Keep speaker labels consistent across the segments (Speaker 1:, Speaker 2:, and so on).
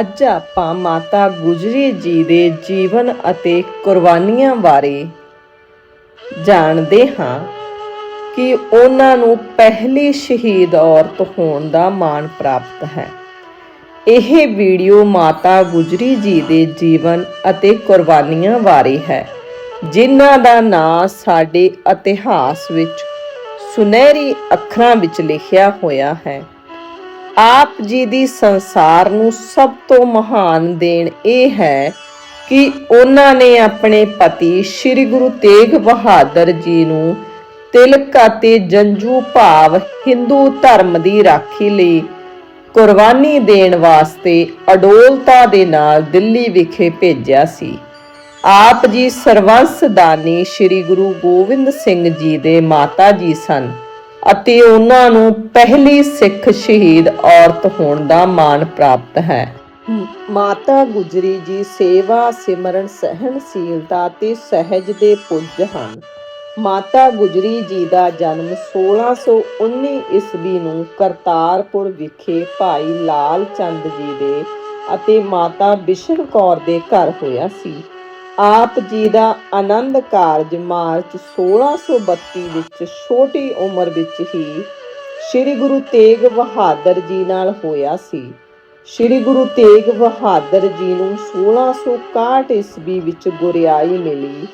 Speaker 1: ਅੱਜ ਆਪਾਂ ਮਾਤਾ ਗੁਜਰੀ ਜੀ ਦੇ ਜੀਵਨ ਅਤੇ ਕੁਰਬਾਨੀਆਂ ਬਾਰੇ ਜਾਣਦੇ ਹਾਂ ਕਿ ਉਹਨਾਂ ਨੂੰ ਪਹਿਲੀ ਸ਼ਹੀਦ ਔਰਤ ਹੋਣ ਦਾ ਮਾਣ ਪ੍ਰਾਪਤ ਹੈ। ਇਹ ਵੀਡੀਓ ਮਾਤਾ ਗੁਜਰੀ ਜੀ ਦੇ ਜੀਵਨ ਅਤੇ ਕੁਰਬਾਨੀਆਂ ਬਾਰੇ ਹੈ, ਜਿਨ੍ਹਾਂ ਦਾ ਨਾਂ ਸਾਡੇ ਇਤਿਹਾਸ ਵਿੱਚ ਸੁਨਹਿਰੀ ਅੱਖਰਾਂ ਵਿੱਚ ਲਿਖਿਆ ਹੋਇਆ ਹੈ। ਆਪ ਜੀ ਦੀ ਸੰਸਾਰ ਨੂੰ ਸਭ ਤੋਂ ਮਹਾਨ ਦੇਣ ਇਹ ਹੈ ਕਿ ਉਹਨਾਂ ਨੇ ਆਪਣੇ ਪਤੀ ਸ੍ਰੀ ਗੁਰੂ ਤੇਗ ਬਹਾਦਰ ਜੀ ਨੂੰ ਤਿਲਕ ਅਤੇ ਜੰਜੂ ਭਾਵ ਹਿੰਦੂ ਧਰਮ ਦੀ ਰਾਖੀ ਲਈ ਕੁਰਬਾਨੀ ਦੇਣ ਵਾਸਤੇ ਅਡੋਲਤਾ ਦੇ ਨਾਲ ਦਿੱਲੀ ਵਿਖੇ ਭੇਜਿਆ ਸੀ। ਆਪ ਜੀ ਸਰਵੰਸ ਦਾਨੀ ਸ੍ਰੀ ਗੁਰੂ ਗੋਬਿੰਦ ਸਿੰਘ ਜੀ ਦੇ ਮਾਤਾ ਜੀ ਸਨ। ਅਤੇ ਉਹਨਾਂ ਨੂੰ ਪਹਿਲੀ ਸਿੱਖ ਸ਼ਹੀਦ ਔਰਤ ਹੋਣ ਦਾ ਮਾਣ ਪ੍ਰਾਪਤ ਹੈ। ਮਾਤਾ ਗੁਜਰੀ ਜੀ ਸੇਵਾ, ਸਿਮਰਨ, ਸਹਿਣਸ਼ੀਲਤਾ ਤੇ ਸਹਿਜ ਦੇ ਪੁੱਜ ਹਨ। ਮਾਤਾ ਗੁਜਰੀ ਜੀ ਦਾ ਜਨਮ 1619 ਈਸਵੀ ਨੂੰ ਕਰਤਾਰਪੁਰ ਵਿਖੇ ਭਾਈ ਲਾਲ ਚੰਦ ਜੀ ਦੇ ਅਤੇ ਮਾਤਾ ਬਿਸ਼ਨ ਕੌਰ ਦੇ ਘਰ ਹੋਇਆ ਸੀ। ਆਪ ਜੀ ਦਾ ਆਨੰਦ ਕਾਰਜ ਮਾਰਚ 1632 ਵਿੱਚ ਛੋਟੀ ਉਮਰ ਵਿੱਚ ਹੀ ਸ੍ਰੀ ਗੁਰੂ ਤੇਗ ਬਹਾਦਰ ਜੀ ਨਾਲ ਹੋਇਆ ਸੀ। ਸ੍ਰੀ ਗੁਰੂ ਤੇਗ ਬਹਾਦਰ ਜੀ ਨੂੰ 1661 ਈਸਵੀ ਵਿੱਚ ਗੁਰਿਆਈ ਮਿਲੀ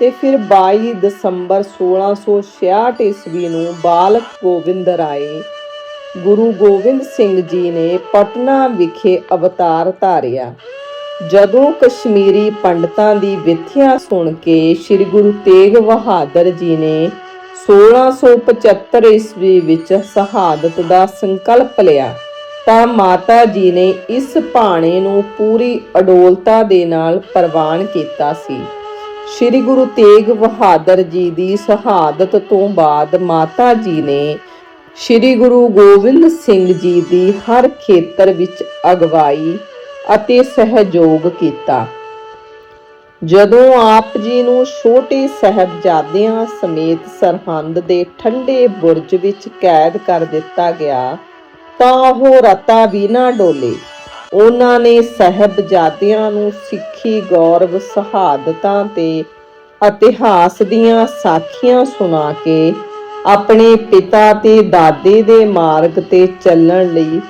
Speaker 1: ਤੇ ਫਿਰ 22 ਦਸੰਬਰ 1666 ਈਸਵੀ ਨੂੰ ਬਾਲਕ ਗੋਬਿੰਦ ਰਾਏ, ਗੁਰੂ ਗੋਬਿੰਦ ਸਿੰਘ ਜੀ ਨੇ ਪਟਨਾ ਵਿਖੇ ਅਵਤਾਰ ਧਾਰਿਆ। ਜਦੋਂ ਕਸ਼ਮੀਰੀ ਪੰਡਤਾਂ ਦੀ ਵਿਥਿਆ ਸੁਣ ਕੇ ਸ੍ਰੀ ਗੁਰੂ ਤੇਗ ਬਹਾਦਰ ਜੀ ਨੇ 1675 ਈਸਵੀ ਵਿੱਚ ਸ਼ਹਾਦਤ ਦਾ ਸੰਕਲਪ ਲਿਆ, ਤਾਂ ਮਾਤਾ ਜੀ ਨੇ ਇਸ ਭਾਣੇ ਨੂੰ ਪੂਰੀ ਅਡੋਲਤਾ ਦੇ ਨਾਲ ਪ੍ਰਵਾਨ ਕੀਤਾ ਸੀ। ਸ੍ਰੀ ਗੁਰੂ ਤੇਗ ਬਹਾਦਰ ਜੀ ਦੀ ਸ਼ਹਾਦਤ ਤੋਂ ਬਾਅਦ ਮਾਤਾ ਜੀ ਨੇ ਸ੍ਰੀ ਗੁਰੂ ਗੋਬਿੰਦ ਸਿੰਘ ਜੀ ਦੀ ਹਰ ਖੇਤਰ ਵਿੱਚ ਅਗਵਾਈ ਅਤੇ ਸਹਿਯੋਗ ਕੀਤਾ। ਜਦੋਂ ਆਪ ਜੀ ਨੂੰ ਛੋਟੇ ਸਹਿਬਜ਼ਾਦਿਆਂ ਸਮੇਤ ਸਰਹੰਦ ਦੇ ਠੰਡੇ ਬੁਰਜ ਵਿੱਚ ਕੈਦ ਕਰ ਦਿੱਤਾ ਗਿਆ, ਤਾਂ ਉਹ ਰਤਾ ਵੀ ਨਾ ਡੋਲੇ। ਉਹਨਾਂ ਨੇ ਸਹਿਬਜ਼ਾਦਿਆਂ ਨੂੰ ਸਿੱਖੀ ਗੌਰਵ ਸ਼ਹਾਦਤਾਂ ਤੇ ਇਤਿਹਾਸ ਦੀਆਂ ਸਾਖੀਆਂ ਸੁਣਾ ਕੇ ਆਪਣੇ ਪਿਤਾ ਤੇ ਦਾਦੇ ਦੇ ਮਾਰਗ ਤੇ ਚੱਲਣ ਲਈ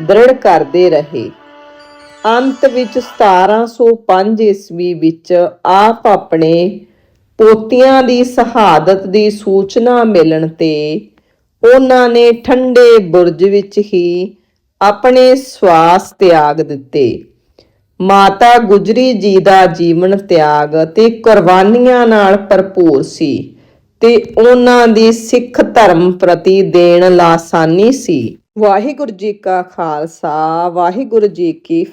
Speaker 1: ਦ੍ਰਿੜ ਕਰਦੇ ਰਹੇ। ਅੰਤ ਵਿੱਚ 1705 ਈਸਵੀ ਵਿੱਚ ਆਪ ਆਪਣੇ ਪੋਤਿਆਂ ਦੀ ਸ਼ਹਾਦਤ ਦੀ ਸੂਚਨਾ ਮਿਲਣ ਤੇ ਉਹਨਾਂ ਨੇ ਠੰਡੇ ਬੁਰਜ ਵਿੱਚ ਹੀ ਆਪਣੇ ਸਵਾਸ ਤਿਆਗ ਦਿੱਤੇ। ਮਾਤਾ ਗੁਜਰੀ ਜੀ ਦਾ ਜੀਵਨ ਤਿਆਗ ਅਤੇ ਕੁਰਬਾਨੀਆਂ ਨਾਲ ਭਰਪੂਰ ਸੀ ਤੇ ਉਹਨਾਂ ਦੀ ਸਿੱਖ ਧਰਮ ਪ੍ਰਤੀ ਦੇਣ ਲਾਸਾਨੀ ਸੀ। ਵਾਹਿਗੁਰੂ ਜੀ ਕਾ ਖਾਲਸਾ, ਵਾਹਿਗੁਰੂ ਜੀ ਕੀ